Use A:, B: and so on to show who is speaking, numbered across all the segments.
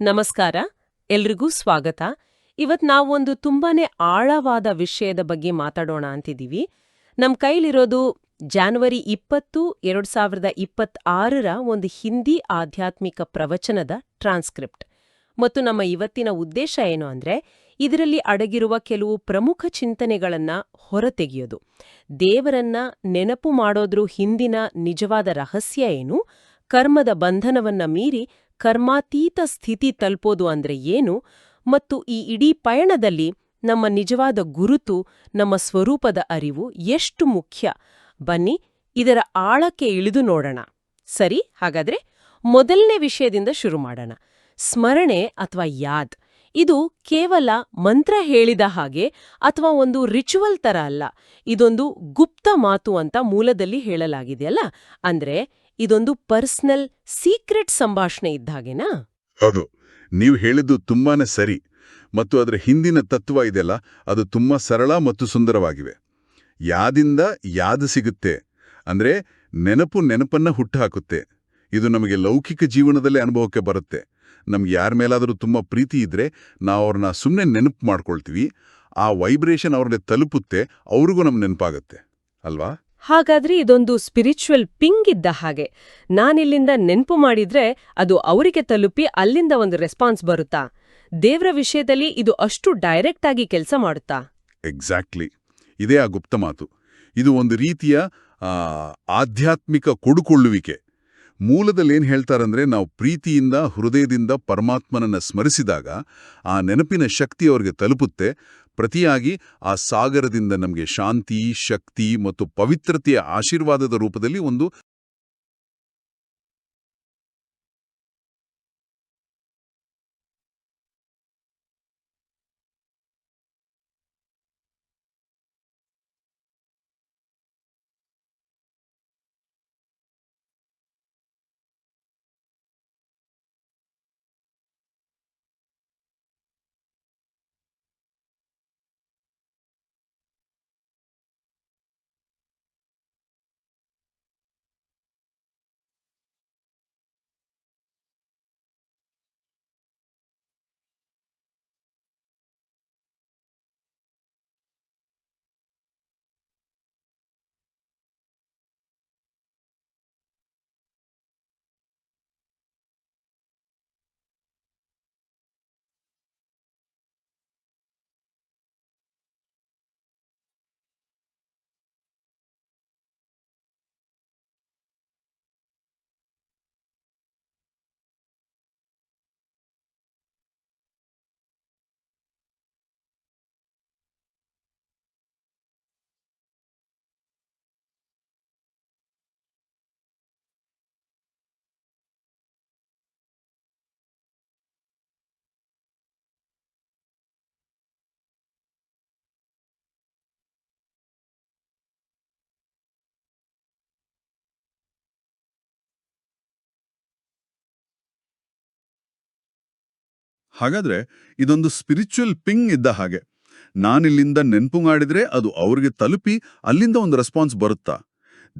A: ನಮಸ್ಕಾರ. ಎಲ್ರಿಗೂ ಸ್ವಾಗತ. ಇವತ್ ನಾವೊಂದು ತುಂಬಾನೇ ಆಳವಾದ ವಿಷಯದ ಬಗ್ಗೆ ಮಾತಾಡೋಣ ಅಂತಿದ್ದೀವಿ. ನಮ್ಮ ಕೈಲಿರೋದು ಜಾನ್ವರಿ ಇಪ್ಪತ್ತು, ಎರಡ್ ಸಾವಿರದ ಇಪ್ಪತ್ತಾರರ ಒಂದು ಹಿಂದಿ ಆಧ್ಯಾತ್ಮಿಕ ಪ್ರವಚನದ ಟ್ರಾನ್ಸ್ಕ್ರಿಪ್ಟ್. ಮತ್ತು ನಮ್ಮ ಇವತ್ತಿನ ಉದ್ದೇಶ ಏನು ಅಂದ್ರೆ, ಇದರಲ್ಲಿ ಅಡಗಿರುವ ಕೆಲವು ಪ್ರಮುಖ ಚಿಂತನೆಗಳನ್ನ ಹೊರತೆಗೆಯೋದು. ದೇವರನ್ನ ನೆನಪು ಮಾಡೋದ್ರೂ ಹಿಂದಿನ ನಿಜವಾದ ರಹಸ್ಯ ಏನು, ಕರ್ಮದ ಬಂಧನವನ್ನ ಮೀರಿ ಕರ್ಮಾತೀತ ಸ್ಥಿತಿ ತಲುಪೋದು ಅಂದ್ರೆ ಏನು? ಮತ್ತು ಈ ಇಡೀ ಪಯಣದಲ್ಲಿ ನಮ್ಮ ನಿಜವಾದ ಗುರುತು, ನಮ್ಮ ಸ್ವರೂಪದ ಅರಿವು ಎಷ್ಟು ಮುಖ್ಯ? ಬನ್ನಿ, ಇದರ ಆಳಕ್ಕೆ ಇಳಿದು ನೋಡೋಣ. ಸರಿ, ಹಾಗಾದ್ರೆ ಮೊದಲನೇ ವಿಷಯದಿಂದ ಶುರು ಮಾಡೋಣ. ಸ್ಮರಣೆ ಅಥವಾ ಯಾದ್? ಇದು ಕೇವಲ ಮಂತ್ರ ಹೇಳಿದ ಹಾಗೆ ಅಥವಾ ಒಂದು ರಿಚುವಲ್ ತರ ಅಲ್ಲ. ಇದೊಂದು ಗುಪ್ತ ಮಾತು ಅಂತ ಮೂಲದಲ್ಲಿ ಹೇಳಲಾಗಿದೆಯಲ್ಲ ಅಂದ್ರೆ ಇದೊಂದು ಪರ್ಸನಲ್ ಸೀಕ್ರೆಟ್ ಸಂಭಾಷಣೆ ಇದ್ದಾಗೆನಾ
B: ಹೌದು. ನೀವು ಹೇಳಿದ್ದು ತುಂಬಾನೇ ಸರಿ. ಮತ್ತು ಅದರ ಹಿಂದಿನ ತತ್ವ ಇದೆಯಲ್ಲ, ಅದು ತುಂಬಾ ಸರಳ ಮತ್ತು ಸುಂದರವಾಗಿವೆ. ಯಾದಿಂದ ಯಾದ ಸಿಗುತ್ತೆ? ಅಂದ್ರೆ ನೆನಪು ನೆನಪನ್ನ ಹುಟ್ಟುಹಾಕುತ್ತೆ. ಇದು ನಮಗೆ ಲೌಕಿಕ ಜೀವನದಲ್ಲೇ ಅನುಭವಕ್ಕೆ ಬರುತ್ತೆ. ನಮ್ಗೆ ಯಾರ ಮೇಲಾದರೂ ತುಂಬಾ ಪ್ರೀತಿ ಇದ್ರೆ ನಾವು ಅವ್ರನ್ನ ಸುಮ್ಮನೆ ನೆನಪು ಮಾಡ್ಕೊಳ್ತೀವಿ. ಆ ವೈಬ್ರೇಷನ್ ಅವ್ರನ್ನೇ ತಲುಪುತ್ತೆ ಅವ್ರಿಗೂ ನಮ್ಗೆ ನೆನಪಾಗುತ್ತೆ. ಅಲ್ವಾ?
A: ಹಾಗಾದ್ರೆ ಇದೊಂದು ಸ್ಪಿರಿಚುವಲ್ ಪಿಂಗ್ ಇದ್ದ ಹಾಗೆ. ನಾನಿಲ್ಲಿಂದ ನೆನಪು ಮಾಡಿದ್ರೆ ಅದು ಅವರಿಗೆ ತಲುಪಿ ಅಲ್ಲಿಂದ ಒಂದು ರೆಸ್ಪಾನ್ಸ್ ಬರುತ್ತಾ? ದೇವ್ರ ವಿಷಯದಲ್ಲಿ ಇದು ಅಷ್ಟು ಡೈರೆಕ್ಟ್ ಆಗಿ ಕೆಲಸ ಮಾಡುತ್ತಾ?
B: ಎಕ್ಸಾಕ್ಟ್ಲಿ ಇದೇ ಆ ಗುಪ್ತ ಮಾತು. ಇದು ಒಂದು ರೀತಿಯ ಆಧ್ಯಾತ್ಮಿಕ ಕೊಡುಕೊಳ್ಳುವಿಕೆ. ಮೂಲದಲ್ಲಿ ಏನು ಹೇಳ್ತಾರಂದ್ರೆ ನಾವು ಪ್ರೀತಿಯಿಂದ, ಹೃದಯದಿಂದ ಪರಮಾತ್ಮನನ್ನ ಸ್ಮರಿಸಿದಾಗ ಆ ನೆನಪಿನ ಶಕ್ತಿ ಅವರಿಗೆ ತಲುಪುತ್ತೆ. ಪ್ರತಿಯಾಗಿ ಆ ಸಾಗರದಿಂದ ನಮಗೆ ಶಾಂತಿ, ಶಕ್ತಿ ಮತ್ತು ಪವಿತ್ರತೆಯ ಆಶೀರ್ವಾದದ ರೂಪದಲ್ಲಿ ಒಂದು ಹಾಗಾದ್ರೆ ಇದೊಂದು ಸ್ಪಿರಿಚುವಲ್ ಪಿಂಗ್ ಇದ್ದ ಹಾಗೆ. ನಾನಿಲ್ಲಿಂದ ನೆನ್ಪು ಮಾಡಿದ್ರೆ ಅದು ಅವ್ರಿಗೆ ತಲುಪಿ ಅಲ್ಲಿಂದ ಒಂದು ರೆಸ್ಪಾನ್ಸ್ ಬರುತ್ತಾ?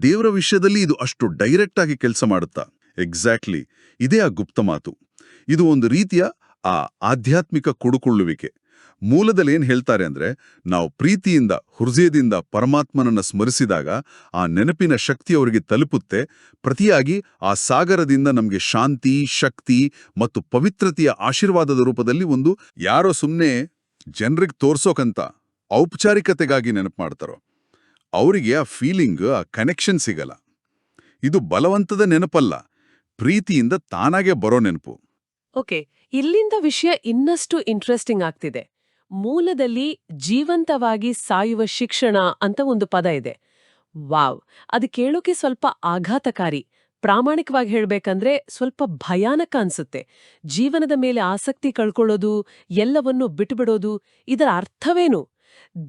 B: ದೇವರ ವಿಷಯದಲ್ಲಿ ಇದು ಅಷ್ಟು ಡೈರೆಕ್ಟ್ ಆಗಿ ಕೆಲಸ ಮಾಡುತ್ತಾ? ಎಕ್ಸಾಕ್ಟ್ಲಿ ಇದೇ ಆ ಗುಪ್ತ ಮಾತು. ಇದು ಒಂದು ರೀತಿಯ ಆ ಆಧ್ಯಾತ್ಮಿಕ ಕೊಡುಕೊಳ್ಳುವಿಕೆ. ಮೂಲದಲ್ಲಿ ಏನು ಹೇಳ್ತಾರೆ ಅಂದ್ರೆ, ನಾವು ಪ್ರೀತಿಯಿಂದ, ಹೃದಯದಿಂದ ಪರಮಾತ್ಮನನ್ನು ಸ್ಮರಿಸಿದಾಗ ಆ ನೆನಪಿನ ಶಕ್ತಿ ಅವರಿಗೆ ತಲುಪುತ್ತೆ. ಪ್ರತಿಯಾಗಿ ಆ ಸಾಗರದಿಂದ ನಮಗೆ ಶಾಂತಿ, ಶಕ್ತಿ ಮತ್ತು ಪವಿತ್ರತೆಯ ಆಶೀರ್ವಾದದ ರೂಪದಲ್ಲಿ ಒಂದು ಯಾರೋ ಸುಮ್ಮನೆ ಜನರಿಗೆ ತೋರ್ಸೋಕಂತ ಔಪಚಾರಿಕತೆಗಾಗಿ ನೆನಪು ಮಾಡ್ತಾರೋ, ಅವರಿಗೆ ಆ ಫೀಲಿಂಗ್, ಆ ಕನೆಕ್ಷನ್ ಸಿಗಲ್ಲ. ಇದು ಬಲವಂತದ ನೆನಪಲ್ಲ, ಪ್ರೀತಿಯಿಂದ ತಾನಾಗೆ ಬರೋ ನೆನಪು.
A: ಓಕೆ, ಇಲ್ಲಿಂದ ವಿಷಯ ಇನ್ನಷ್ಟು ಇಂಟ್ರೆಸ್ಟಿಂಗ್ ಆಗ್ತಿದೆ. ಮೂಲದಲ್ಲಿ ಜೀವಂತವಾಗಿ ಸಾಯುವ ಶಿಕ್ಷಣ ಅಂತ ಒಂದು ಪದ ಇದೆ. ವಾವ್! ಅದು ಕೇಳೋಕೆ ಸ್ವಲ್ಪ ಆಘಾತಕಾರಿ. ಪ್ರಾಮಾಣಿಕವಾಗಿ ಹೇಳಬೇಕಂದ್ರೆ ಸ್ವಲ್ಪ ಭಯಾನಕ ಅನ್ಸುತ್ತೆ. ಜೀವನದ ಮೇಲೆ ಆಸಕ್ತಿ ಕಳ್ಕೊಳ್ಳೋದು, ಎಲ್ಲವನ್ನೂ ಬಿಟ್ಟುಬಿಡೋದು ಇದರ ಅರ್ಥವೇನು?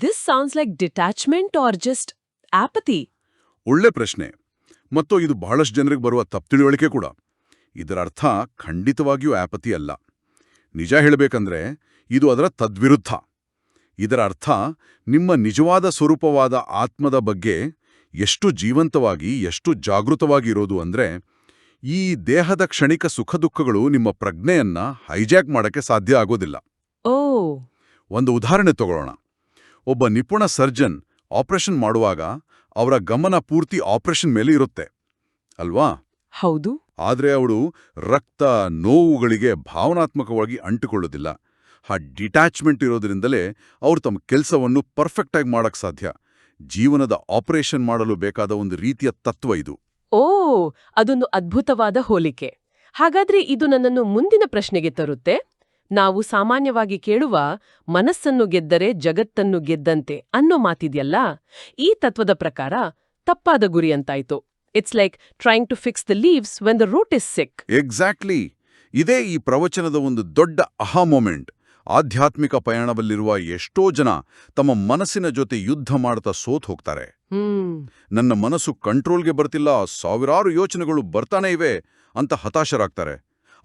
A: This sounds like detachment or just ಆಪತಿ
B: ಒಳ್ಳೆ ಪ್ರಶ್ನೆ. ಮತ್ತು ಇದು ಬಹಳಷ್ಟು ಜನರಿಗೆ ಬರುವ ತಪ್ಪು ಕೂಡ. ಇದರ ಅರ್ಥ ಖಂಡಿತವಾಗಿಯೂ ಆಪತಿ ಅಲ್ಲ. ನಿಜ ಹೇಳಬೇಕಂದ್ರೆ ಇದು ಅದರ ತದ್ವಿರುದ್ಧ. ಇದರ ಅರ್ಥ ನಿಮ್ಮ ನಿಜವಾದ ಸ್ವರೂಪವಾದ ಆತ್ಮದ ಬಗ್ಗೆ ಎಷ್ಟು ಜೀವಂತವಾಗಿ ಎಷ್ಟು ಜಾಗೃತವಾಗಿ ಇರೋದು ಅಂದ್ರೆ ಈ ದೇಹದ ಕ್ಷಣಿಕ ಸುಖದುಃಖಗಳು ನಿಮ್ಮ ಪ್ರಜ್ಞೆಯನ್ನ ಹೈಜಾಕ್ ಮಾಡಕ್ಕೆ ಸಾಧ್ಯ ಆಗೋದಿಲ್ಲ.
A: ಓ!
B: ಒಂದು ಉದಾಹರಣೆ ತಗೊಳ್ಳೋಣ. ಒಬ್ಬ ನಿಪುಣ ಸರ್ಜನ್ ಆಪರೇಷನ್ ಮಾಡುವಾಗ ಅವರ ಗಮನ ಪೂರ್ತಿ ಆಪರೇಷನ್ ಮೇಲೆ ಇರುತ್ತೆ. ಅಲ್ವಾ?
A: ಹೌದು.
B: ಆದ್ರೆ ಅವಳು ರಕ್ತ ನೋವುಗಳಿಗೆ ಭಾವನಾತ್ಮಕವಾಗಿ ಅಂಟಿಕೊಳ್ಳೋದಿಲ್ಲ. ಆ ಡಿಟ್ಯಾಚ್ಮೆಂಟ್ ಇರೋದ್ರಿಂದಲೇ ಅವರು ತಮ್ಮ ಕೆಲಸವನ್ನು ಪರ್ಫೆಕ್ಟಾಗಿ ಮಾಡೋಕ್ಕೆ ಸಾಧ್ಯ. ಜೀವನದ ಆಪರೇಷನ್ ಮಾಡಲು ಬೇಕಾದ ಒಂದು ರೀತಿಯ ತತ್ವ ಇದು.
A: ಓ ಅದೊಂದು ಅದ್ಭುತವಾದ ಹೋಲಿಕೆ. ಹಾಗಾದ್ರೆ ಇದು ನನ್ನನ್ನು ಮುಂದಿನ ಪ್ರಶ್ನೆಗೆ ತರುತ್ತೆ. ನಾವು ಸಾಮಾನ್ಯವಾಗಿ ಕೇಳುವ ಮನಸ್ಸನ್ನು ಗೆದ್ದರೆ ಜಗತ್ತನ್ನು ಗೆದ್ದಂತೆ ಅನ್ನೋ ಮಾತಿದೆಯಲ್ಲ? ಈ ತತ್ವದ ಪ್ರಕಾರ ತಪ್ಪಾದ ಗುರಿ ಅಂತಾಯ್ತು. It's like trying to fix the leaves when the root is sick
B: exactly ಇದೇ ಈ ಪ್ರವಚನದ ಒಂದು ದೊಡ್ಡ ಅಹಾ ಮೊಮೆಂಟ್ ಆಧ್ಯಾತ್ಮಿಕ ಪಯಣದಲ್ಲಿರುವ ಎಷ್ಟೋ ಜನ ತಮ್ಮ ಮನಸ್ಸಿನ ಜೊತೆ ಯುದ್ಧ ಮಾಡ್ತಾ ಸೋತ್ ಹೋಗ್ತಾರೆ. ನನ್ನ ಮನಸ್ಸು ಕಂಟ್ರೋಲ್ಗೆ ಬರ್ತಿಲ್ಲ ಸಾವಿರಾರು ಯೋಚನೆಗಳು ಬರ್ತಾನೆ ಇವೆ ಅಂತ ಹತಾಶರಾಗ್ತಾರೆ.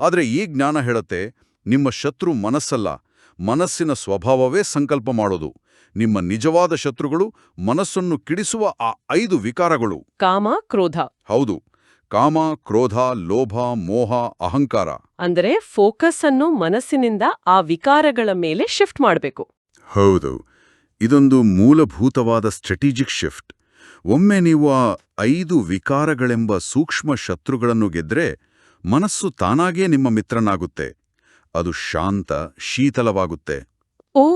B: ಆದರೆ ಈ ಜ್ಞಾನ ಹೇಳತ್ತೆ ನಿಮ್ಮ ಶತ್ರು ಮನಸ್ಸಲ್ಲ ಮನಸ್ಸಿನ ಸ್ವಭಾವವೇ ಸಂಕಲ್ಪ ಮಾಡೋದು. ನಿಮ್ಮ ನಿಜವಾದ ಶತ್ರುಗಳು ಮನಸ್ಸನ್ನು ಕಿಡಿಸುವ ಆ ಐದು ವಿಕಾರಗಳು.
A: ಕಾಮ ಕ್ರೋಧ.
B: ಹೌದು. ಕಾಮ ಕ್ರೋಧ ಲೋಭ ಮೋಹ ಅಹಂಕಾರ.
A: ಅಂದರೆ ಫೋಕಸ್ ಅನ್ನು ಮನಸ್ಸಿನಿಂದ ಆ ವಿಕಾರಗಳ ಮೇಲೆ ಶಿಫ್ಟ್ ಮಾಡಬೇಕು.
B: ಹೌದು. ಇದೊಂದು ಮೂಲಭೂತವಾದ ಸ್ಟ್ರಾಟಜಿಕ್ ಶಿಫ್ಟ್. ಒಮ್ಮೆ ನೀವು ಆ ಐದು ವಿಕಾರಗಳೆಂಬ ಸೂಕ್ಷ್ಮ ಶತ್ರುಗಳನ್ನು ಗೆದ್ರೆ ಮನಸ್ಸು ತಾನಾಗೇ ನಿಮ್ಮ ಮಿತ್ರನಾಗುತ್ತೆ. ಅದು ಶಾಂತ ಶೀತಲವಾಗುತ್ತೆ.
A: ಓ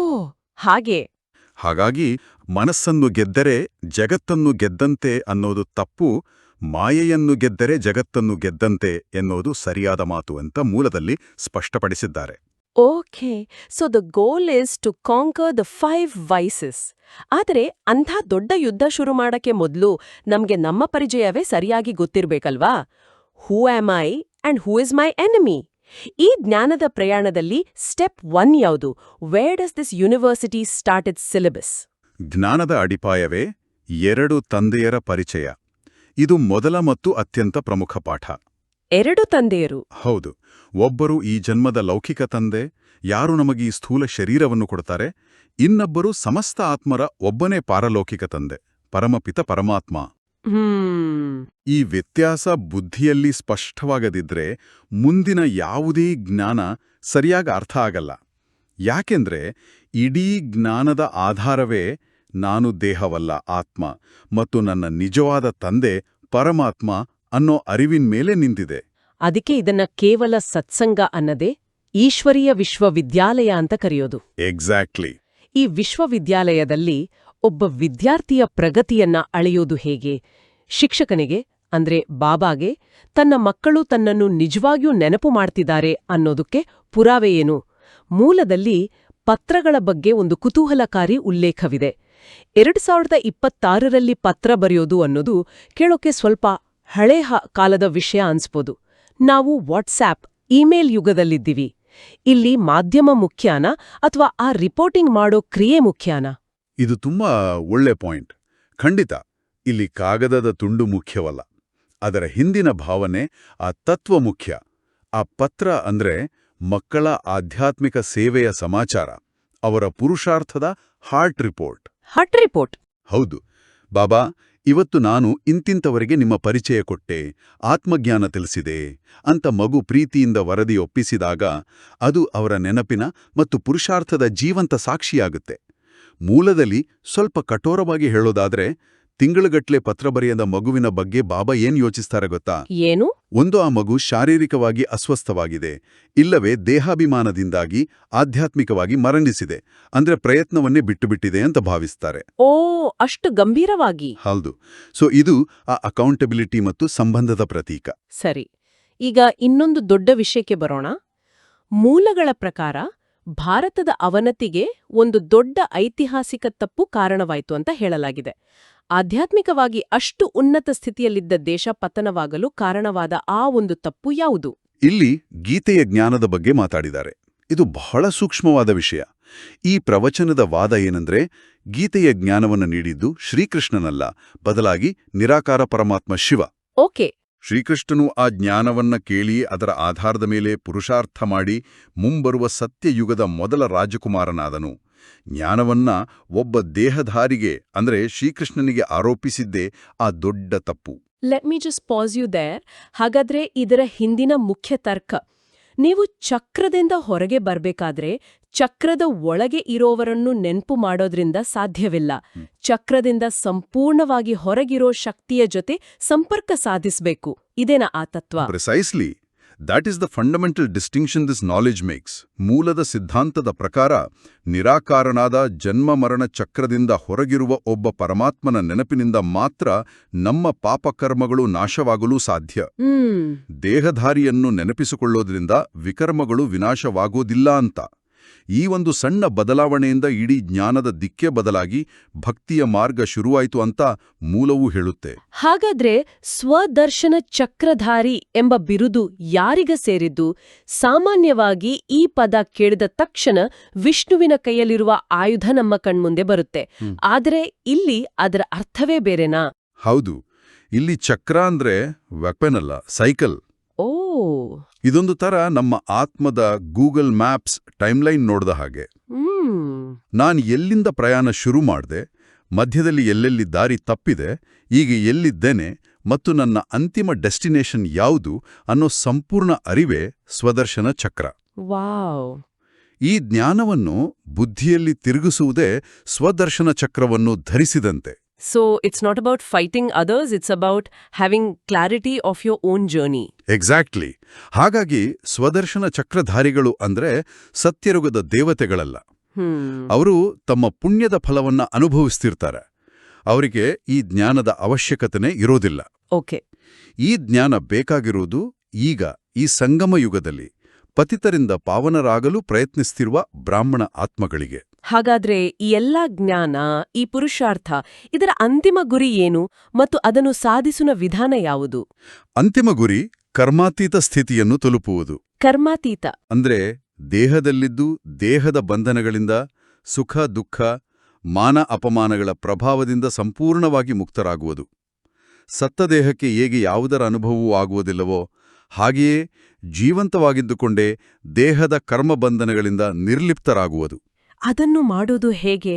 A: ಹಾಗೆ.
B: ಹಾಗಾಗಿ ಮನಸ್ಸನ್ನು ಗೆದ್ದರೆ ಜಗತ್ತನ್ನು ಗೆದ್ದಂತೆ ಅನ್ನೋದು ತಪ್ಪು ಮಾಯೆಯನ್ನು ಗೆದ್ದರೆ ಜಗತ್ತನ್ನು ಗೆದ್ದಂತೆ ಎನ್ನುವುದು ಸರಿಯಾದ ಮಾತು ಅಂತ ಮೂಲದಲ್ಲಿ ಸ್ಪಷ್ಟಪಡಿಸಿದ್ದಾರೆ.
A: Okay so the goal is to conquer the five vices ಆದರೆ ಅಂಥ ದೊಡ್ಡ ಯುದ್ಧ ಶುರು ಮಾಡಕ್ಕೆ ಮೊದಲು ನಮಗೆ ನಮ್ಮ ಪರಿಚಯವೇ ಸರಿಯಾಗಿ ಗೊತ್ತಿರಬೇಕಲ್ವಾ? Who am I and who is my enemy ಈ ಜ್ಞಾನದ ಪ್ರಯಾಣದಲ್ಲಿ ಸ್ಟೆಪ್ ಒನ್ ಯಾವುದು? Where does this university start its syllabus
B: ಜ್ಞಾನದ ಅಡಿಪಾಯವೇ ಎರಡು ತಂದೆಯರ ಪರಿಚಯ. ಇದು ಮೊದಲ ಮತ್ತು ಅತ್ಯಂತ ಪ್ರಮುಖ ಪಾಠ.
A: ಎರಡು ತಂದೆಯರು.
B: ಹೌದು ಒಬ್ಬರು ಈ ಜನ್ಮದ ಲೌಕಿಕ ತಂದೆ ಯಾರು ನಮಗೆ ಈ ಸ್ಥೂಲ ಶರೀರವನ್ನು ಕೊಡ್ತಾರೆ? ಇನ್ನೊಬ್ಬರು ಸಮಸ್ತ ಆತ್ಮರ ಒಬ್ಬನೇ ಪಾರಲೌಕಿಕ ತಂದೆ ಪರಮಪಿತ ಪರಮಾತ್ಮ. ಈ ವ್ಯತ್ಯಾಸ ಬುದ್ಧಿಯಲ್ಲಿ ಸ್ಪಷ್ಟವಾಗದಿದ್ರೆ ಮುಂದಿನ ಯಾವುದೇ ಜ್ಞಾನ ಸರಿಯಾಗಿ ಅರ್ಥ ಆಗಲ್ಲ. ಯಾಕೆಂದ್ರೆ ಇಡೀ ಜ್ಞಾನದ ಆಧಾರವೇ ನಾನು ದೇಹವಲ್ಲ ಆತ್ಮ ಮತ್ತು ನನ್ನ ನಿಜವಾದ ತಂದೆ ಪರಮಾತ್ಮ ಅನ್ನೋ ಅರಿವಿನ ಮೇಲೆ ನಿಂತಿದೆ.
A: ಅದಕ್ಕೆ ಇದನ್ನ ಕೇವಲ ಸತ್ಸಂಗ ಅನ್ನದೇ ಈಶ್ವರೀಯ ವಿಶ್ವವಿದ್ಯಾಲಯ ಅಂತ ಕರೆಯೋದು.
B: ಎಕ್ಸಾಕ್ಟ್ಲಿ
A: ಈ ವಿಶ್ವವಿದ್ಯಾಲಯದಲ್ಲಿ ಒಬ್ಬ ವಿದ್ಯಾರ್ಥಿಯ ಪ್ರಗತಿಯನ್ನ ಅಳೆಯೋದು ಹೇಗೆ? ಶಿಕ್ಷಕನಿಗೆ ಅಂದ್ರೆ ಬಾಬಾಗೆ ತನ್ನ ಮಕ್ಕಳು ತನ್ನನ್ನು ನಿಜವಾಗಿಯೂ ನೆನಪು ಮಾಡ್ತಿದ್ದಾರೆ ಅನ್ನೋದಕ್ಕೆ ಪುರಾವೆಯೇನು? ಮೂಲದಲ್ಲಿ ಪತ್ರಗಳ ಬಗ್ಗೆ ಒಂದು ಕುತೂಹಲಕಾರಿ ಉಲ್ಲೇಖವಿದೆ. ಎರಡು ಸಾವಿರದ ಇಪ್ಪತ್ತಾರರಲ್ಲಿ ಪತ್ರ ಬರೆಯೋದು ಅನ್ನೋದು ಕೇಳೋಕೆ ಸ್ವಲ್ಪ ಹಳೆ ಕಾಲದ ವಿಷಯ ಅನ್ಸ್ಬೋದು. ನಾವು ವಾಟ್ಸ್ಆ್ಯಪ್, ಇಮೇಲ್ ಯುಗದಲ್ಲಿದ್ದೀವಿ. ಇಲ್ಲಿ ಮಾಧ್ಯಮ ಮುಖ್ಯಾನ ಅಥವಾ ಆ ರಿಪೋರ್ಟಿಂಗ್ ಮಾಡೋ ಕ್ರಿಯೆ ಮುಖ್ಯಾನ?
B: ಇದು ತುಂಬಾ ಒಳ್ಳೆ ಪಾಯಿಂಟ್. ಖಂಡಿತ, ಇಲ್ಲಿ ಕಾಗದದ ತುಂಡು ಮುಖ್ಯವಲ್ಲ. ಅದರ ಹಿಂದಿನ ಭಾವನೆ, ಆ ತತ್ವ ಮುಖ್ಯ. ಆ ಪತ್ರ ಅಂದ್ರೆ ಮಕ್ಕಳ ಆಧ್ಯಾತ್ಮಿಕ ಸೇವೆಯ ಸಮಾಚಾರ, ಅವರ ಪುರುಷಾರ್ಥದ ಹಾರ್ಟ್ ರಿಪೋರ್ಟ್.
A: Heart report.
B: ಹೌದು. ಬಾಬಾ, ಇವತ್ತು ನಾನು ಇಂತಿಂತವರಿಗೆ ನಿಮ್ಮ ಪರಿಚಯ ಕೊಟ್ಟೆ, ಆತ್ಮಜ್ಞಾನ ತಿಳಿಸಿದೆ ಅಂತ ಮಗು ಪ್ರೀತಿಯಿಂದ ವರದಿ ಒಪ್ಪಿಸಿದಾಗ ಅದು ಅವರ ನೆನಪಿನ ಮತ್ತು ಪುರುಷಾರ್ಥದ ಜೀವಂತ ಸಾಕ್ಷಿಯಾಗುತ್ತೆ. ಮೂಲದಲ್ಲಿ ಸ್ವಲ್ಪ ಕಠೋರವಾಗಿ ಹೇಳೋದಾದ್ರೆ ತಿಂಗಳುಗಟ್ಲೆ ಪತ್ರ ಬರೆಯದ ಮಗುವಿನ ಬಗ್ಗೆ ಬಾಬಾ ಏನ್ ಯೋಚಿಸ್ತಾರೆ ಗೊತ್ತಾ?
A: ಏನು?
B: ಒಂದು ಆ ಮಗು ಶಾರೀರಿಕವಾಗಿ ಅಸ್ವಸ್ಥವಾಗಿದೆ ಇಲ್ಲವೇ ದೇಹಾಭಿಮಾನದಿಂದಾಗಿ ಆಧ್ಯಾತ್ಮಿಕವಾಗಿ ಮರಣಿಸಿದೆ ಅಂದ್ರೆ ಪ್ರಯತ್ನವನ್ನೇ ಬಿಟ್ಟುಬಿಟ್ಟಿದೆ ಅಂತ ಭಾವಿಸ್ತಾರೆ.
A: ಓ ಅಷ್ಟು ಗಂಭೀರವಾಗಿ?
B: ಹೌದು. ಸೊ ಇದು ಆ ಅಕೌಂಟಬಿಲಿಟಿ ಮತ್ತು ಸಂಬಂಧದ ಪ್ರತೀಕ.
A: ಸರಿ. ಈಗ ಇನ್ನೊಂದು ದೊಡ್ಡ ವಿಷಯಕ್ಕೆ ಬರೋಣ. ಮೂಲಗಳ ಪ್ರಕಾರ ಭಾರತದ ಅವನತಿಗೆ ಒಂದು ದೊಡ್ಡ ಐತಿಹಾಸಿಕ ತಪ್ಪು ಕಾರಣವಾಯಿತು ಅಂತ ಹೇಳಲಾಗಿದೆ. ಆಧ್ಯಾತ್ಮಿಕವಾಗಿ ಅಷ್ಟು ಉನ್ನತ ಸ್ಥಿತಿಯಲ್ಲಿದ್ದ ದೇಶ ಪತನವಾಗಲು ಕಾರಣವಾದ ಆ ಒಂದು ತಪ್ಪು ಯಾವುದು?
B: ಇಲ್ಲಿ ಗೀತೆಯ ಜ್ಞಾನದ ಬಗ್ಗೆ ಮಾತಾಡಿದ್ದಾರೆ. ಇದು ಬಹಳ ಸೂಕ್ಷ್ಮವಾದ ವಿಷಯ. ಈ ಪ್ರವಚನದ ವಾದ ಏನಂದ್ರೆ ಗೀತೆಯ ಜ್ಞಾನವನ್ನು ನೀಡಿದ್ದು ಶ್ರೀಕೃಷ್ಣನಲ್ಲ ಬದಲಾಗಿ ನಿರಾಕಾರ ಪರಮಾತ್ಮ ಶಿವ.
A: ಓಕೆ.
B: ಶ್ರೀಕೃಷ್ಣನು ಆ ಜ್ಞಾನವನ್ನ ಕೇಳಿ ಅದರ ಆಧಾರದ ಮೇಲೆ ಪುರುಷಾರ್ಥ ಮಾಡಿ ಮುಂಬರುವ ಸತ್ಯಯುಗದ ಮೊದಲ ರಾಜಕುಮಾರನಾದನು. ಜ್ಞಾನವನ್ನ ಒಬ್ಬ ದೇಹಧಾರಿಗೆ, ಅಂದ್ರೆ ಶ್ರೀಕೃಷ್ಣನಿಗೆ ಆರೋಪಿಸಿದ್ದೇ ಆ ದೊಡ್ಡ ತಪ್ಪು.
A: Let me just pass you there ಹಾಗಾದ್ರೆ ಇದರ ಹಿಂದಿನ ಮುಖ್ಯ ತರ್ಕ. ನೀವು ಚಕ್ರದಿಂದ ಹೊರಗೆ ಬರಬೇಕಾದ್ರೆ ಚಕ್ರದ ಒಳಗೆ ಇರೋವರನ್ನು ನೆನ್ಪು ಮಾಡೋದ್ರಿಂದ ಸಾಧ್ಯವಿಲ್ಲ. ಚಕ್ರದಿಂದ ಸಂಪೂರ್ಣವಾಗಿ ಹೊರಗಿರೋ ಶಕ್ತಿಯ ಜೊತೆ ಸಂಪರ್ಕ ಸಾಧಿಸಬೇಕು. ಇದೇನಾ ಆ ತತ್ವ?
B: Precisely. That is the fundamental distinction this knowledge makes ಮೂಲದ ಸಿದ್ಧಾಂತದ ಪ್ರಕಾರ ನಿರಾಕಾರನಾದ ಜನ್ಮ ಮರಣ ಚಕ್ರದಿಂದ ಹೊರಗಿರುವ ಒಬ್ಬ ಪರಮಾತ್ಮನ ನೆನಪಿನಿಂದ ಮಾತ್ರ ನಮ್ಮ ಪಾಪಕರ್ಮಗಳು ನಾಶವಾಗಲು ಸಾಧ್ಯ. ದೇಹಧಾರಿಯನ್ನು ನೆನಪಿಸಿಕೊಳ್ಳೋದ್ರಿಂದ ವಿಕರ್ಮಗಳು ವಿನಾಶವಾಗೋದಿಲ್ಲ ಅಂತ. ಈ ಒಂದು ಸಣ್ಣ ಬದಲಾವಣೆಯಿಂದ ಇಡೀ ಜ್ಞಾನದ ದಿಕ್ಕೆ ಬದಲಾಗಿ ಭಕ್ತಿಯ ಮಾರ್ಗ ಶುರುವಾಯಿತು ಅಂತ ಮೂಲವೂ ಹೇಳುತ್ತೆ.
A: ಹಾಗಾದ್ರೆ ಸ್ವದರ್ಶನ ಚಕ್ರಧಾರಿ ಎಂಬ ಬಿರುದು ಯಾರಿಗ ಸೇರಿದ್ದು? ಸಾಮಾನ್ಯವಾಗಿ ಈ ಪದ ಕೇಳಿದ ತಕ್ಷಣ ವಿಷ್ಣುವಿನ ಕೈಯಲ್ಲಿರುವ ಆಯುಧ ನಮ್ಮ ಕಣ್ಮುಂದೆ ಬರುತ್ತೆ. ಆದರೆ ಇಲ್ಲಿ ಅದರ ಅರ್ಥವೇ ಬೇರೆನಾ?
B: ಹೌದು. ಇಲ್ಲಿ ಚಕ್ರ ಅಂದ್ರೆ ವೆಪನ್ ಅಲ್ಲ ಸೈಕಲ್
A: ಓ.
B: ಇದೊಂದು ತರ ನಮ್ಮ ಆತ್ಮದ ಗೂಗಲ್ ಮ್ಯಾಪ್ಸ್ ಟೈಮ್ಲೈನ್ ನೋಡ್ದ ಹಾಗೆ. ನಾನು ಎಲ್ಲಿಂದ ಪ್ರಯಾಣ ಶುರು ಮಾಡಿದೆ ಮಧ್ಯದಲ್ಲಿ ಎಲ್ಲೆಲ್ಲಿ ದಾರಿ ತಪ್ಪಿದೆ ಈಗ ಎಲ್ಲಿದ್ದೇನೆ ಮತ್ತು ನನ್ನ ಅಂತಿಮ ಡೆಸ್ಟಿನೇಷನ್ ಯಾವುದು ಅನ್ನೋ ಸಂಪೂರ್ಣ ಅರಿವೇ ಸ್ವದರ್ಶನ ಚಕ್ರ. ಈ ಜ್ಞಾನವನ್ನು ಬುದ್ಧಿಯಲ್ಲಿ ತಿರುಗಿಸುವುದೇ ಸ್ವದರ್ಶನ ಚಕ್ರವನ್ನು ಧರಿಸಿದಂತೆ.
A: So it's not about fighting others it's about having clarity of your own journey
B: exactly ಹಾಗಾಗಿ ಸ್ವದರ್ಶನ ಚಕ್ರಧಾರಿಗಳು ಅಂದ್ರೆ ಸತ್ಯರುಗದ ದೇವತೆಗಳಲ್ಲ. ಅವರು ತಮ್ಮ ಪುಣ್ಯದ ಫಲವನ್ನ ಅನುಭವಿಸ್ತಿರ್ತಾರೆ. ಅವರಿಗೆ ಈ ಜ್ಞಾನದ ಅವಶ್ಯಕತೆನೇ ಇರೋದಿಲ್ಲ.
A: ಓಕೆ
B: ಈ ಜ್ಞಾನ ಬೇಕಾಗಿರುವುದು ಈಗ ಈ ಸಂಗಮ ಯುಗದಲ್ಲಿ. ಪತಿತರಿಂದ ಪಾವನರಾಗಲು ಪ್ರಯತ್ನಿಸ್ತಿರುವ ಬ್ರಾಹ್ಮಣ ಆತ್ಮಗಳಿಗೆ.
A: ಹಾಗಾದ್ರೆ ಈ ಎಲ್ಲಾ ಜ್ಞಾನ ಈ ಪುರುಷಾರ್ಥ ಇದರ ಅಂತಿಮ ಗುರಿ ಏನು ಮತ್ತು ಅದನ್ನು ಸಾಧಿಸುವ ವಿಧಾನ ಯಾವುದು?
B: ಅಂತಿಮ ಗುರಿ ಕರ್ಮಾತೀತ ಸ್ಥಿತಿಯನ್ನು ತಲುಪುವುದು.
A: ಕರ್ಮಾತೀತ.
B: ಅಂದ್ರೆ ದೇಹದಲ್ಲಿದ್ದು ದೇಹದ ಬಂಧನಗಳಿಂದ ಸುಖ ದುಃಖ ಮಾನ ಅಪಮಾನಗಳ ಪ್ರಭಾವದಿಂದ ಸಂಪೂರ್ಣವಾಗಿ ಮುಕ್ತರಾಗುವುದು. ಸತ್ತ ದೇಹಕ್ಕೆ ಹೇಗೆ ಯಾವುದರ ಅನುಭವವೂ ಆಗುವುದಿಲ್ಲವೋ ಹಾಗೆಯೇ ಜೀವಂತವಾಗಿದ್ದುಕೊಂಡೇ ದೇಹದ ಕರ್ಮಬಂಧನಗಳಿಂದ ನಿರ್ಲಿಪ್ತರಾಗುವುದು.
A: ಅದನ್ನು ಮಾಡೋದು ಹೇಗೆ?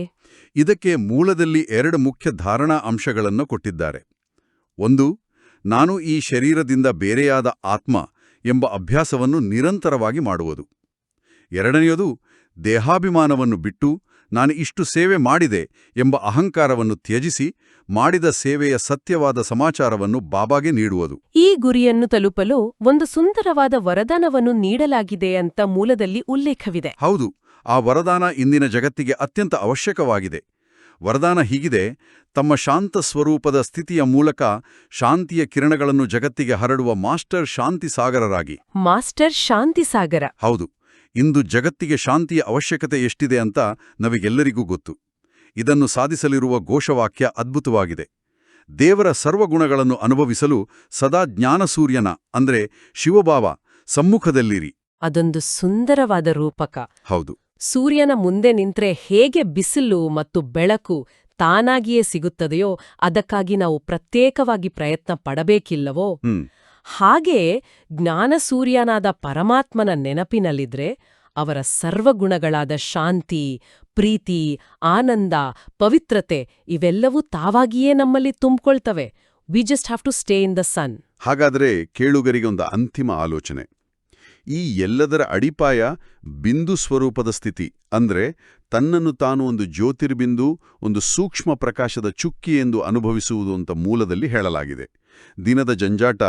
B: ಇದಕ್ಕೆ ಮೂಲದಲ್ಲಿ ಎರಡು ಮುಖ್ಯ ಧಾರಣಾ ಅಂಶಗಳನ್ನು ಕೊಟ್ಟಿದ್ದಾರೆ. ಒಂದು ನಾನು ಈ ಶರೀರದಿಂದ ಬೇರೆಯಾದ ಆತ್ಮ ಎಂಬ ಅಭ್ಯಾಸವನ್ನು ನಿರಂತರವಾಗಿ ಮಾಡುವುದು. ಎರಡನೆಯದು ದೇಹಾಭಿಮಾನವನ್ನು ಬಿಟ್ಟು ನಾನು ಇಷ್ಟು ಸೇವೆ ಮಾಡಿದೆ ಎಂಬ ಅಹಂಕಾರವನ್ನು ತ್ಯಜಿಸಿ ಮಾಡಿದ ಸೇವೆಯ ಸತ್ಯವಾದ ಸಮಾಚಾರವನ್ನು ಬಾಬಾಗೆ ನೀಡುವುದು.
A: ಈ ಗುರಿಯನ್ನು ತಲುಪಲು ಒಂದು ಸುಂದರವಾದ ವರದಾನವನ್ನು ನೀಡಲಾಗಿದೆ ಅಂತ ಮೂಲದಲ್ಲಿ ಉಲ್ಲೇಖವಿದೆ.
B: ಹೌದು ಆ ವರದಾನ ಇಂದಿನ ಜಗತ್ತಿಗೆ ಅತ್ಯಂತ ಅವಶ್ಯಕವಾಗಿದೆ. ವರದಾನ ಹೀಗಿದೆ ತಮ್ಮ ಶಾಂತ ಸ್ವರೂಪದ ಸ್ಥಿತಿಯ ಮೂಲಕ ಶಾಂತಿಯ ಕಿರಣಗಳನ್ನು ಜಗತ್ತಿಗೆ ಹರಡುವ ಮಾಸ್ಟರ್ ಶಾಂತಿ ಸಾಗರರಾಗಿ
A: ಮಾಸ್ಟರ್ ಶಾಂತಿಸಾಗರ.
B: ಹೌದು. ಇಂದು ಜಗತ್ತಿಗೆ ಶಾಂತಿಯ ಅವಶ್ಯಕತೆ ಎಷ್ಟಿದೆ ಅಂತ ನಮಗೆಲ್ಲರಿಗೂ ಗೊತ್ತು. ಇದನ್ನು ಸಾಧಿಸಲಿರುವ ಘೋಷವಾಕ್ಯ ಅದ್ಭುತವಾಗಿದೆ. ದೇವರ ಸರ್ವಗುಣಗಳನ್ನು ಅನುಭವಿಸಲು ಸದಾ ಜ್ಞಾನಸೂರ್ಯನ ಅಂದ್ರೆ ಶಿವಭಾವ ಸಮ್ಮುಖದಲ್ಲಿರಿ.
A: ಅದೊಂದು ಸುಂದರವಾದ ರೂಪಕ.
B: ಹೌದು.
A: ಸೂರ್ಯನ ಮುಂದೆ ನಿಂತ್ರೆ ಹೇಗೆ ಬಿಸಿಲು ಮತ್ತು ಬೆಳಕು ತಾನಾಗಿಯೇ ಸಿಗುತ್ತದೆಯೋ ಅದಕ್ಕಾಗಿ ನಾವು ಪ್ರತ್ಯೇಕವಾಗಿ ಪ್ರಯತ್ನ ಪಡಬೇಕಿಲ್ಲವೋ?
B: ಹ್ಮ್
A: ಹಾಗೆ ಜ್ಞಾನಸೂರ್ಯನಾದ ಪರಮಾತ್ಮನ ನೆನಪಿನಲ್ಲಿದ್ರೆ ಅವರ ಸರ್ವಗುಣಗಳಾದ ಶಾಂತಿ, ಪ್ರೀತಿ, ಆನಂದ, ಪವಿತ್ರತೆ ಇವೆಲ್ಲವೂ ತಾವಾಗಿಯೇ ನಮ್ಮಲ್ಲಿ ತುಂಬಿಕೊಳ್ತವೆ. We just have to stay in the sun
B: ಹಾಗಾದರೆ ಕೇಳುಗರಿಗೆ ಒಂದು ಅಂತಿಮ ಆಲೋಚನೆ. ಈ ಎಲ್ಲದರ ಅಡಿಪಾಯ ಬಿಂದು ಸ್ವರೂಪದ ಸ್ಥಿತಿ, ಅಂದ್ರೆ ತನ್ನನ್ನು ತಾನು ಒಂದು ಜ್ಯೋತಿರ್ಬಿಂದು, ಒಂದು ಸೂಕ್ಷ್ಮ ಪ್ರಕಾಶದ ಚುಕ್ಕಿ ಎಂದು ಅನುಭವಿಸುವುದು ಅಂತ ಮೂಲದಲ್ಲಿ ಹೇಳಲಾಗಿದೆ. ದಿನದ ಜಂಜಾಟ,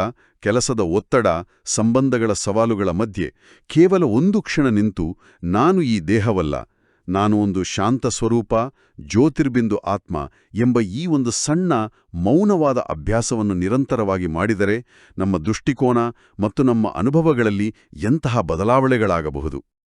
B: ಕೆಲಸದ ಒತ್ತಡ, ಸಂಬಂಧಗಳ ಸವಾಲುಗಳ ಮಧ್ಯೆ ಕೇವಲ ಒಂದು ಕ್ಷಣ ನಿಂತು ನಾನು ಈ ದೇಹವಲ್ಲ, ನಾನು ಒಂದು ಶಾಂತ ಸ್ವರೂಪ, ಜ್ಯೋತಿರ್ಬಿಂದು ಆತ್ಮ ಎಂಬ ಈ ಒಂದು ಸಣ್ಣ, ಮೌನವಾದ ಅಭ್ಯಾಸವನ್ನು ನಿರಂತರವಾಗಿ ಮಾಡಿದರೆ ನಮ್ಮ ದೃಷ್ಟಿಕೋನ ಮತ್ತು ನಮ್ಮ ಅನುಭವಗಳಲ್ಲಿ ಎಂತಹ ಬದಲಾವಣೆಗಳಾಗಬಹುದು.